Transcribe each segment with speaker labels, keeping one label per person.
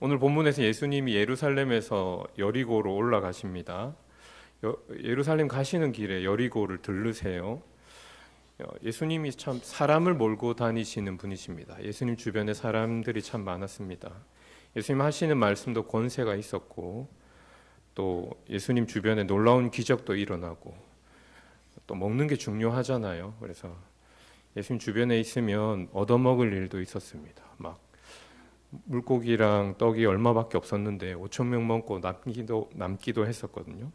Speaker 1: 오늘 본문에서 예수님이 예루살렘에서 여리고로 올라가십니다. 여- 예루살렘 가시는 길에 여리고를 들르세요. 어, 예수님이 참 사람을 몰고 다니시는 분이십니다. 예수님 주변에 사람들이 참 많았습니다. 예수님 하시는 말씀도 권세가 있었고 또 예수님 주변에 놀라운 기적도 일어나고 또 먹는 게 중요하잖아요. 그래서 예수님 주변에 있으면 얻어먹을 일도 있었습니다. 막 물고기랑 떡이 얼마밖에 없었는데 5천 명 먹고 남기도 남기도 했었거든요.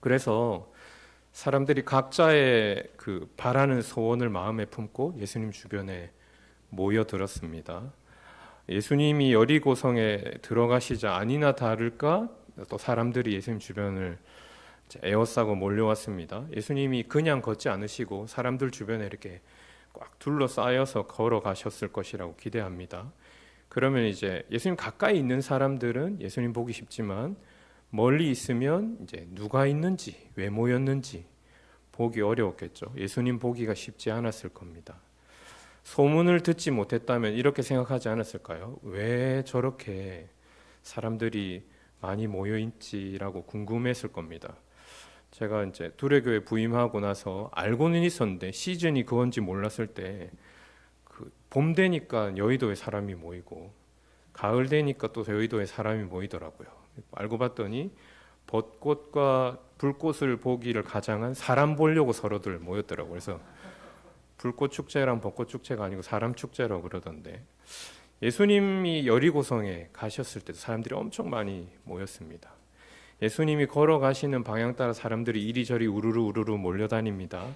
Speaker 1: 그래서 사람들이 각자의 그 바라는 소원을 마음에 품고 예수님 주변에 모여들었습니다. 예수님이 여리고성에 들어가시자 아니나 다를까 또 사람들이 예수님 주변을 에워싸고 몰려왔습니다. 예수님이 그냥 걷지 않으시고 사람들 주변에 이렇게 꽉 둘러싸여서 걸어가셨을 것이라고 기대합니다. 그러면 이제 예수님 가까이 있는 사람들은 예수님 보기 쉽지만 멀리 있으면 이제 누가 있는지 왜 모였는지 보기 어려웠겠죠. 예수님 보기가 쉽지 않았을 겁니다. 소문을 듣지 못했다면 이렇게 생각하지 않았을까요? 왜 저렇게 사람들이 많이 모여 있지라고 궁금했을 겁니다. 제가 이제 두레교회 부임하고 나서 알고는 있었는데 시즌이 그건지 몰랐을 때그 봄 되니까 여의도에 사람이 모이고 가을 되니까 또 여의도에 사람이 모이더라고요. 알고 봤더니 벚꽃과 불꽃을 보기를 가장한 사람 보려고 서로들 모였더라고요. 그래서 불꽃 축제랑 벚꽃 축제가 아니고 사람 축제라고 그러던데 예수님이 여리고성에 가셨을 때도 사람들이 엄청 많이 모였습니다. 예수님이 걸어가시는 방향 따라 사람들이 이리저리 우르르 우르르 몰려다닙니다.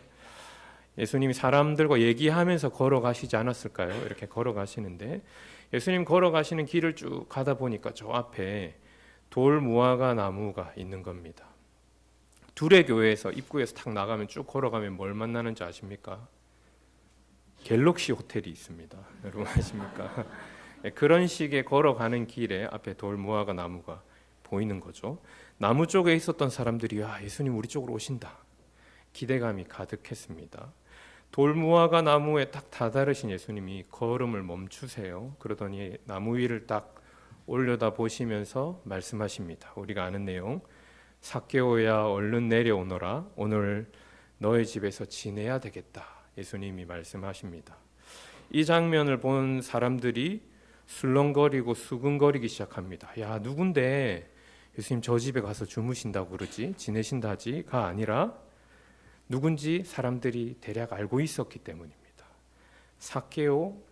Speaker 1: 예수님이 사람들과 얘기하면서 걸어가시지 않았을까요? 이렇게 걸어가시는데 예수님 걸어가시는 길을 쭉 가다 보니까 저 앞에 돌 무화과 나무가 있는 겁니다. 둘의 교회에서 입구에서 탁 나가면 쭉 걸어가면 뭘 만나는지 아십니까? 갤럭시 호텔이 있습니다. 여러분 아십니까? 예, 그런 식의 걸어가는 길에 앞에 돌 무화과 나무가 보이는 거죠. 나무 쪽에 있었던 사람들이 아 예수님 우리 쪽으로 오신다. 기대감이 가득했습니다. 돌무화과 나무에 딱 다다르신 예수님이 걸음을 멈추세요. 그러더니 나무 위를 딱 올려다 보시면서 말씀하십니다. 우리가 아는 내용. 사케오야 얼른 내려오너라. 오늘 너의 집에서 지내야 되겠다. 예수님이 말씀하십니다. 이 장면을 본 사람들이 술렁거리고 수근거리기 시작합니다. 야, 누군데 예수님 저 집에 가서 주무신다고 그러지? 지내신다지가 아니라 누군지 사람들이 대략 알고 있었기 때문입니다. 사케오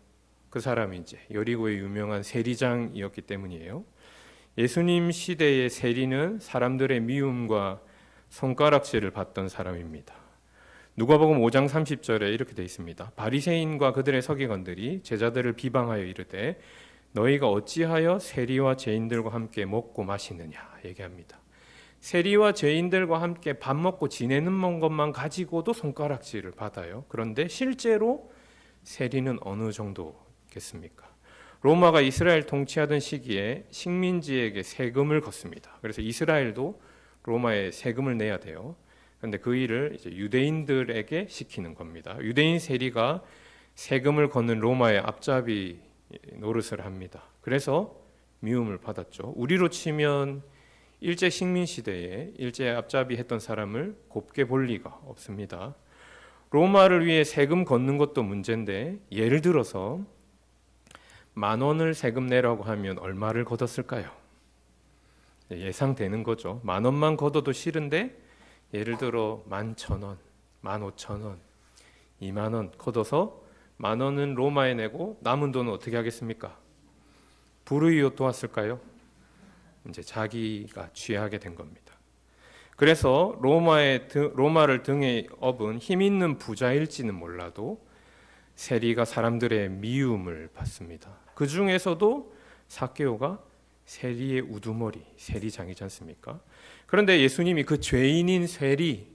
Speaker 1: 그 사람이 이제 여리고의 유명한 세리장이었기 때문이에요. 예수님 시대의 세리는 사람들의 미움과 손가락질을 받던 사람입니다. 누가복음 5장 30절에 이렇게 되어 있습니다. 바리새인과 그들의 서기관들이 제자들을 비방하여 이르되 너희가 어찌하여 세리와 죄인들과 함께 먹고 마시느냐 얘기합니다. 세리와 죄인들과 함께 밥 먹고 지내는 것만 가지고도 손가락질을 받아요. 그런데 실제로 세리는 어느 정도겠습니까? 로마가 이스라엘 통치하던 시기에 식민지에게 세금을 걷습니다. 그래서 이스라엘도 로마에 세금을 내야 돼요. 그런데 그 일을 유대인들에게 시키는 겁니다. 유대인 세리가 세금을 걷는 로마의 앞잡이 노릇을 합니다. 그래서 미움을 받았죠. 우리로 치면 일제 식민 시대에 일제 앞잡이 했던 사람을 곱게 볼 리가 없습니다. 로마를 위해 세금 걷는 것도 문제인데 예를 들어서 만 원을 세금 내라고 하면 얼마를 걷었을까요? 예상되는 거죠. 만 원만 걷어도 싫은데 예를 들어 만 천 원, 만 오천 원, 이만 원 걷어서 만 원은 로마에 내고 남은 돈은 어떻게 하겠습니까? 불의요 도왔을까요? 이제 자기가 취하게 된 겁니다. 그래서 로마의 로마를 등에 업은 힘 있는 부자일지는 몰라도 세리가 사람들의 미움을 받습니다. 그 중에서도 사케오가 세리의 우두머리, 세리장이지 않습니까? 그런데 예수님이 그 죄인인 세리,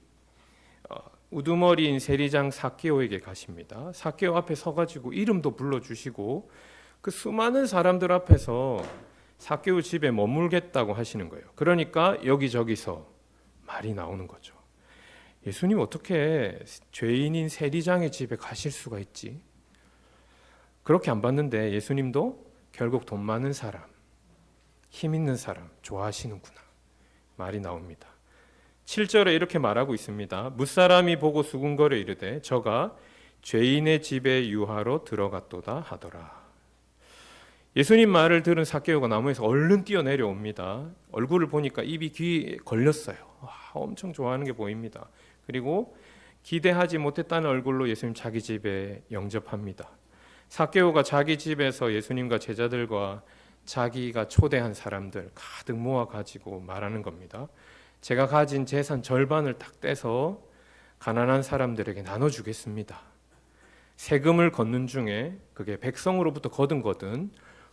Speaker 1: 어, 우두머리인 세리장 사케오에게 가십니다. 사케오 앞에 서가지고 이름도 불러주시고 그 수많은 사람들 앞에서 사케오 집에 머물겠다고 하시는 거예요. 그러니까 여기저기서 말이 나오는 거죠. 예수님 어떻게 죄인인 세리장의 집에 가실 수가 있지? 그렇게 안 봤는데 예수님도 결국 돈 많은 사람, 힘 있는 사람 좋아하시는구나. 말이 나옵니다. 7절에 이렇게 말하고 있습니다. 무사람이 보고 수군거려 이르되 저가 죄인의 집에 유하로 들어갔도다 하더라. 예수님 말을 들은 사케오가 나무에서 얼른 뛰어 내려옵니다. 얼굴을 보니까 입이 귀에 걸렸어요. 와, 엄청 좋아하는 게 보입니다. 그리고 기대하지 못했다는 얼굴로 예수님 자기 집에 영접합니다. 사케오가 자기 집에서 예수님과 제자들과 자기가 초대한 사람들 가득 모아 가지고 말하는 겁니다. 제가 가진 재산 절반을 딱 떼서 가난한 사람들에게 나눠 주겠습니다. 세금을 걷는 중에 그게 백성으로부터 거둔 거든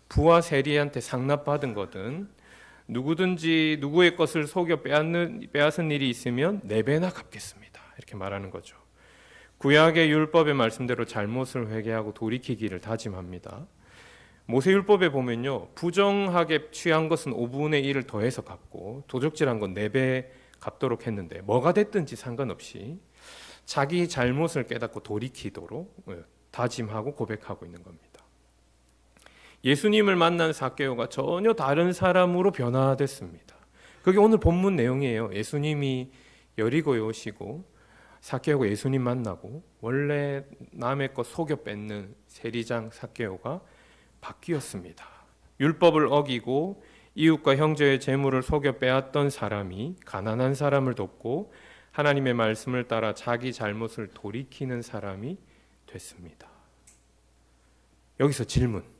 Speaker 1: 부와 세리한테 상납받은 거든 누구든지 누구의 것을 속여 빼앗는, 빼앗은 일이 있으면 네 배나 갚겠습니다. 이렇게 말하는 거죠. 구약의 율법의 말씀대로 잘못을 회개하고 돌이키기를 다짐합니다. 모세율법에 보면요 부정하게 취한 것은 5분의 1을 더해서 갚고 도적질한 건 4배 갚도록 했는데 뭐가 됐든지 상관없이 자기 잘못을 깨닫고 돌이키도록 예, 다짐하고 고백하고 있는 겁니다. 예수님을 만난 사케오가 전혀 다른 사람으로 변화됐습니다. 그게 오늘 본문 내용이에요. 예수님이 여리고에 오시고 사케오가 예수님 만나고 원래 남의 것 속여 뺏는 세리장 사케오가 바뀌었습니다. 율법을 어기고 이웃과 형제의 재물을 속여 빼앗던 사람이 가난한 사람을 돕고 하나님의 말씀을 따라 자기 잘못을 돌이키는 사람이 됐습니다. 여기서 질문.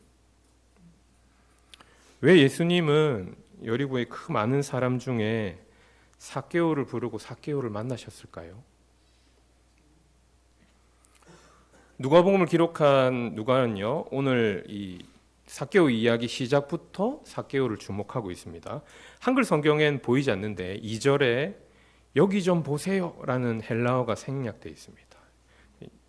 Speaker 1: 왜 예수님은 여리고의 그 많은 사람 중에 사케오를 부르고 사케오를 만나셨을까요? 누가복음을 기록한 누가는요 오늘 이 사케오 이야기 시작부터 사케오를 주목하고 있습니다. 한글 성경엔 보이지 않는데 2절에 여기 좀 보세요라는 헬라어가 생략되어 있습니다.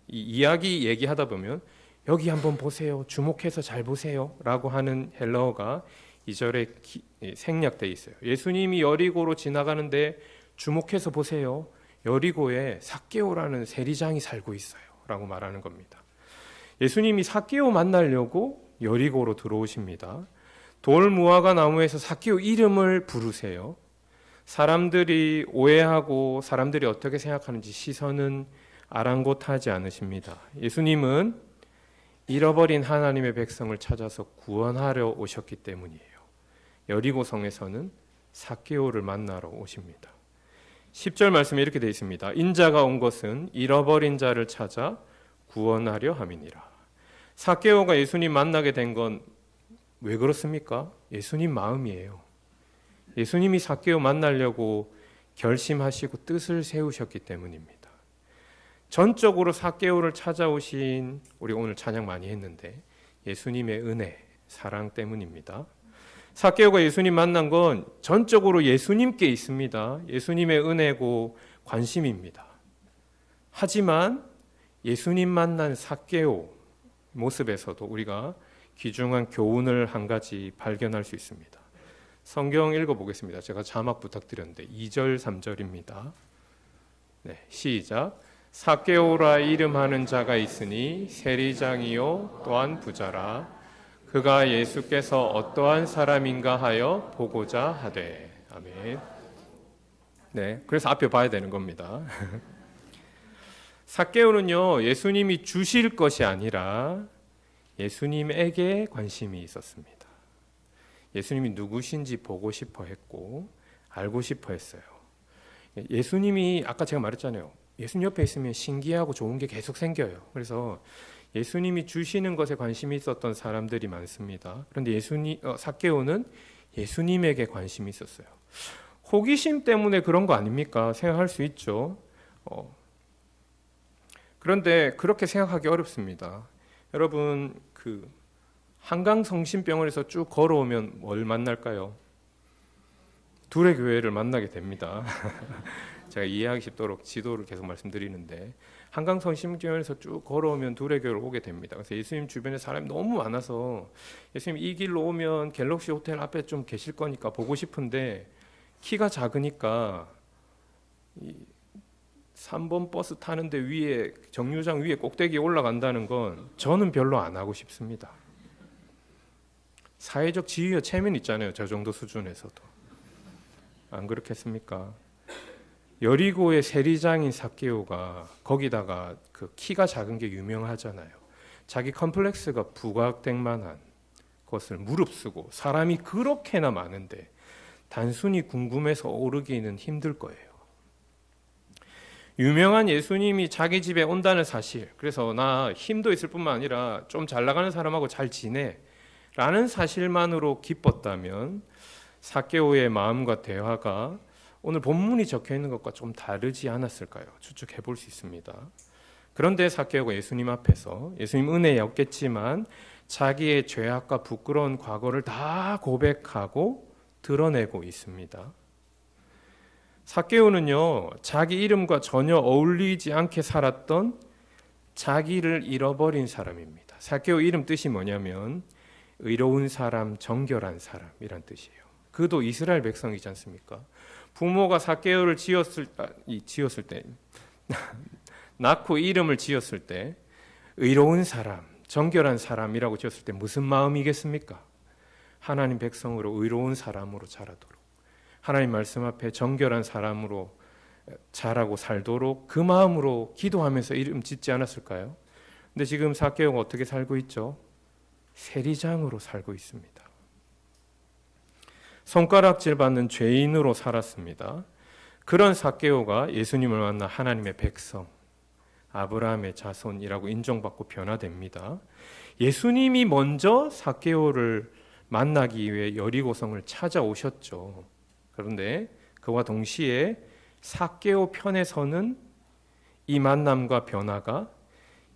Speaker 1: 이 이야기 얘기하다 보면 여기 한번 보세요. 주목해서 잘 보세요라고 하는 헬라어가 2절에 생략되어 있어요. 예수님이 여리고로 지나가는데 주목해서 보세요. 여리고에 사케오라는 세리장이 살고 있어요. 라고 말하는 겁니다. 예수님이 사케오 만나려고 여리고로 들어오십니다. 돌 무화과 나무에서 사케오 이름을 부르세요. 사람들이 오해하고 사람들이 어떻게 생각하는지 시선은 아랑곳하지 않으십니다. 예수님은 잃어버린 하나님의 백성을 찾아서 구원하려 오셨기 때문이에요. 여리고 성에서는 사케오를 만나러 오십니다. 10절 말씀에 이렇게 되어 있습니다. 인자가 온 것은 잃어버린 자를 찾아 구원하려 함이니라. 사케오가 예수님 만나게 된 건 왜 그렇습니까? 예수님 마음이에요. 예수님이 사케오 만나려고 결심하시고 뜻을 세우셨기 때문입니다. 전적으로 사케오를 찾아오신 우리 오늘 찬양 많이 했는데 예수님의 은혜, 사랑 때문입니다. 사케오가 예수님 만난 건 전적으로 예수님께 있습니다. 예수님의 은혜고 관심입니다. 하지만 예수님 만난 사케오 모습에서도 우리가 귀중한 교훈을 한 가지 발견할 수 있습니다. 성경 읽어보겠습니다. 제가 자막 부탁드렸는데 2절 3절입니다. 네, 시작. 사케오라 이름하는 자가 있으니 세리장이요 또한 부자라 그가 예수께서 어떠한 사람인가 하여 보고자 하되 아멘. 네, 그래서 앞에 봐야 되는 겁니다. 사케오는요 예수님이 주실 것이 아니라 예수님에게 관심이 있었습니다. 예수님이 누구신지 보고 싶어 했고 알고 싶어 했어요. 예수님이 아까 제가 말했잖아요. 예수님 옆에 있으면 신기하고 좋은 게 계속 생겨요. 그래서 예수님이 주시는 것에 관심이 있었던 사람들이 많습니다. 그런데 예수님 어, 사케오는 예수님에게 관심이 있었어요. 호기심 때문에 그런 거 아닙니까? 생각할 수 있죠. 어. 그런데 그렇게 생각하기 어렵습니다. 여러분 그 한강 성심병원에서 쭉 걸어오면 뭘 만날까요? 둘의 교회를 만나게 됩니다. 제가 이해하기 쉽도록 지도를 계속 말씀드리는데 한강 성심병원에서 쭉 걸어오면 둘의 교회를 오게 됩니다. 그래서 예수님 주변에 사람이 너무 많아서 예수님 이 길로 오면 갤럭시 호텔 앞에 좀 계실 거니까 보고 싶은데 키가 작으니까 이 3번 버스 타는데 위에 정류장 위에 꼭대기에 올라간다는 건 저는 별로 안 하고 싶습니다. 사회적 지위와 체면 있잖아요. 저 정도 수준에서도 안 그렇겠습니까? 여리고의 세리장인 사케오가 거기다가 그 키가 작은 게 유명하잖아요. 자기 컴플렉스가 부각될 만한 것을 무릅쓰고 사람이 그렇게나 많은데 단순히 궁금해서 오르기는 힘들 거예요. 유명한 예수님이 자기 집에 온다는 사실, 그래서 나 힘도 있을 뿐만 아니라 좀 잘 나가는 사람하고 잘 지내. 라는 사실만으로 기뻤다면 사케오의 마음과 대화가 오늘 본문이 적혀 있는 것과 좀 다르지 않았을까요? 추측해 볼 수 있습니다. 그런데 사케오가 예수님 앞에서 예수님 은혜에 없겠지만 자기의 죄악과 부끄러운 과거를 다 고백하고 드러내고 있습니다. 사케오는요, 자기 이름과 전혀 어울리지 않게 살았던 자기를 잃어버린 사람입니다. 사케오 이름 뜻이 뭐냐면 의로운 사람, 정결한 사람이란 뜻이에요. 그도 이스라엘 백성이지 않습니까? 부모가 사케오를 지었을 아, 지었을 때 낳고 이름을 지었을 때 의로운 사람, 정결한 사람이라고 지었을 때 무슨 마음이겠습니까? 하나님 백성으로 의로운 사람으로 자라도록 하나님 말씀 앞에 정결한 사람으로 자라고 살도록 그 마음으로 기도하면서 이름 짓지 않았을까요? 근데 지금 사케오가 어떻게 살고 있죠? 세리장으로 살고 있습니다. 손가락질 받는 죄인으로 살았습니다. 그런 사케오가 예수님을 만나 하나님의 백성, 아브라함의 자손이라고 인정받고 변화됩니다. 예수님이 먼저 사케오를 만나기 위해 여리고성을 찾아오셨죠. 그런데 그와 동시에 사케오 편에서는 이 만남과 변화가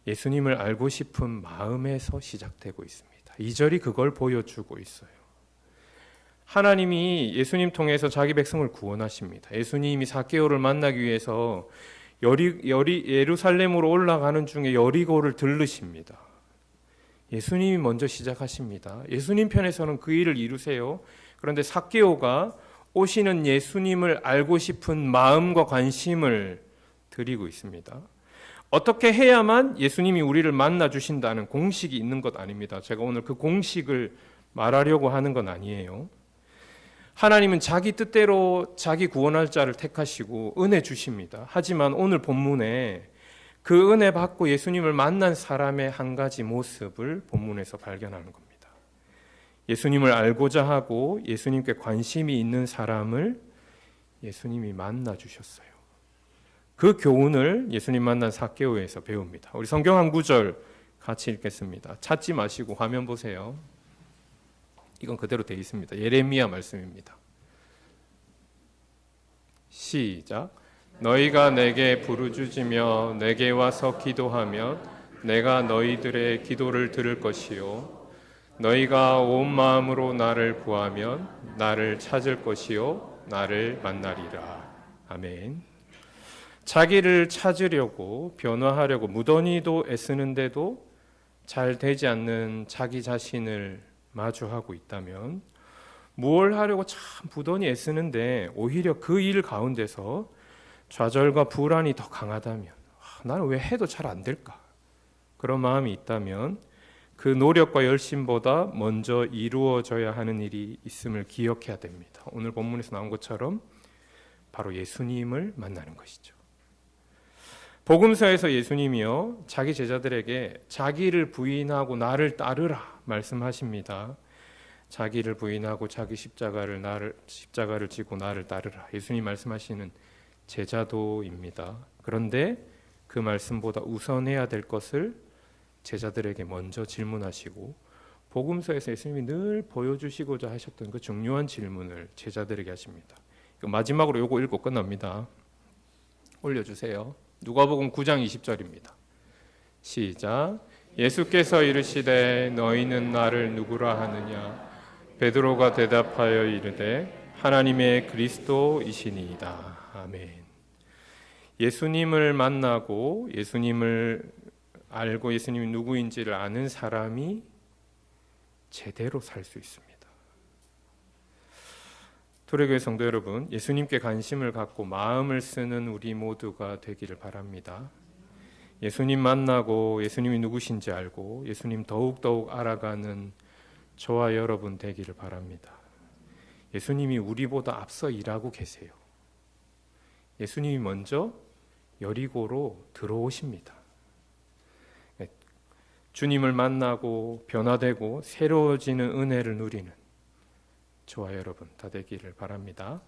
Speaker 1: 예수님을 알고 싶은 마음에서 시작되고 있습니다. 이절이 그걸 보여주고 있어요. 하나님이 예수님 통해서 자기 백성을 구원하십니다. 예수님이 사케오를 만나기 위해서 여리, 여리, 예루살렘으로 올라가는 중에 여리고를 들르십니다. 예수님이 먼저 시작하십니다. 예수님 편에서는 그 일을 이루세요. 그런데 사케오가 오시는 예수님을 알고 싶은 마음과 관심을 드리고 있습니다. 어떻게 해야만 예수님이 우리를 만나 주신다는 공식이 있는 것 아닙니다. 제가 오늘 그 공식을 말하려고 하는 건 아니에요. 하나님은 자기 뜻대로 자기 구원할 자를 택하시고 은혜 주십니다. 하지만 오늘 본문에 그 은혜 받고 예수님을 만난 사람의 한 가지 모습을 본문에서 발견하는 겁니다. 예수님을 알고자 하고 예수님께 관심이 있는 사람을 예수님이 만나 주셨어요. 그 교훈을 예수님 만난 사케오에서 배웁니다. 우리 성경 한 구절 같이 읽겠습니다. 찾지 마시고 화면 보세요. 이건 그대로 돼 있습니다. 예레미야 말씀입니다. 시작. 너희가 내게 부르짖으며 내게 와서 기도하면 내가 너희들의 기도를 들을 것이요 너희가 온 마음으로 나를 구하면 나를 찾을 것이요 나를 만나리라. 아멘. 자기를 찾으려고 변화하려고 무던히도 애쓰는데도 잘 되지 않는 자기 자신을 마주하고 있다면 뭘 하려고 참 부던히 애쓰는데 오히려 그 일 가운데서 좌절과 불안이 더 강하다면 아, 나는 왜 해도 잘 안 될까? 그런 마음이 있다면 그 노력과 열심보다 먼저 이루어져야 하는 일이 있음을 기억해야 됩니다. 오늘 본문에서 나온 것처럼 바로 예수님을 만나는 것이죠. 복음서에서 예수님이요 자기 제자들에게 자기를 부인하고 나를 따르라 말씀하십니다. 자기를 부인하고 자기 십자가를 나를 십자가를 지고 나를 따르라. 예수님 말씀하시는 제자도입니다. 그런데 그 말씀보다 우선해야 될 것을 제자들에게 먼저 질문하시고 복음서에서 예수님이 늘 보여주시고자 하셨던 그 중요한 질문을 제자들에게 하십니다. 마지막으로 요거 읽고 끝납니다. 올려주세요. 누가복음 9장 20절입니다. 시작. 예수께서 이르시되 너희는 나를 누구라 하느냐 베드로가 대답하여 이르되 하나님의 그리스도이시니이다. 아멘. 예수님을 만나고 예수님을 알고 예수님이 누구인지를 아는 사람이 제대로 살 수 있습니다. 토레교회 성도 여러분, 예수님께 관심을 갖고 마음을 쓰는 우리 모두가 되기를 바랍니다. 예수님 만나고 예수님이 누구신지 알고 예수님 더욱더욱 알아가는 저와 여러분 되기를 바랍니다. 예수님이 우리보다 앞서 일하고 계세요. 예수님이 먼저 여리고로 들어오십니다. 네, 주님을 만나고 변화되고 새로워지는 은혜를 누리는 저와 여러분 다 되기를 바랍니다.